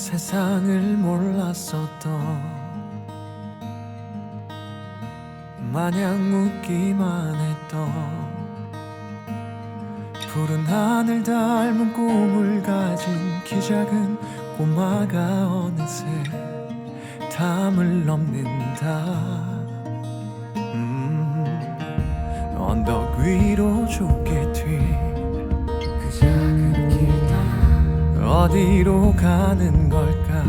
세상을 몰랐었던 마냥 웃기만 했던 푸른 하늘 닮은 꿈을 가진 키 작은 꼬마가 어느새 담을 넘는다. 음, 언덕 위로 좁게 어디로 가는 걸까?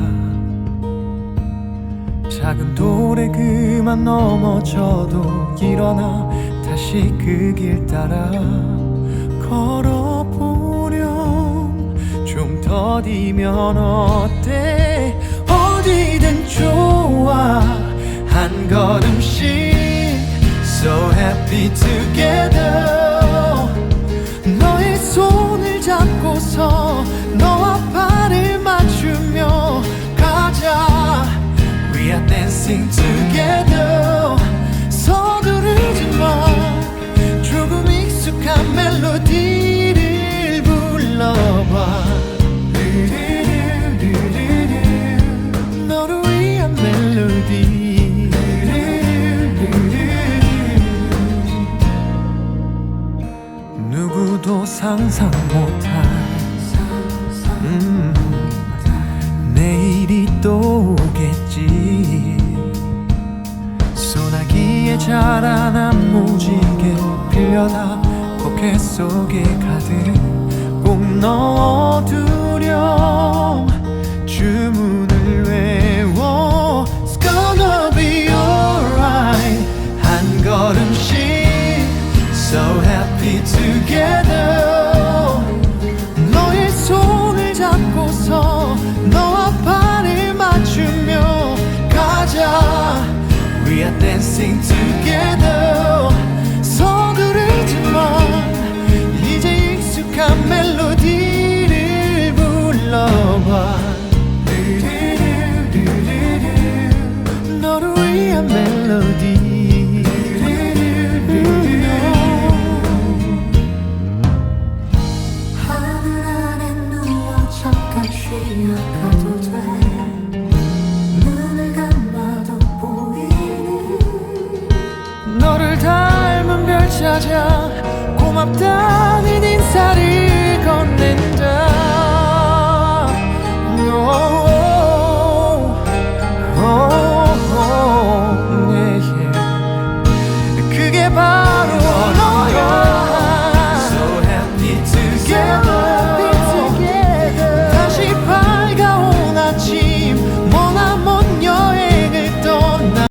작은 돌에 그만 넘어져도 일어나. 다시 그 길 따라 걸어보렴. 좀 더디면 어때? 어디든 좋아. 한 걸음씩 So happy together. 너의 손을 잡고서 dancing together 서두르지 마 조금 익숙한 멜로디를 불러봐. 너를 위한 멜로디. 누구도 상상 못할 음, 내일이 또 오겠 자라난 무지개 빌려다 포켓 속에 가득 꼭 넣어두렴 주문을 외워 It's gonna be alright 한 걸음씩 So happy together 너의 손을 잡고서 너와 발을 맞추며 가자 We are dancing together 쉬어가도 돼 눈을 감아도 보이는 너를 닮은 별 찾아 고맙다는 인사를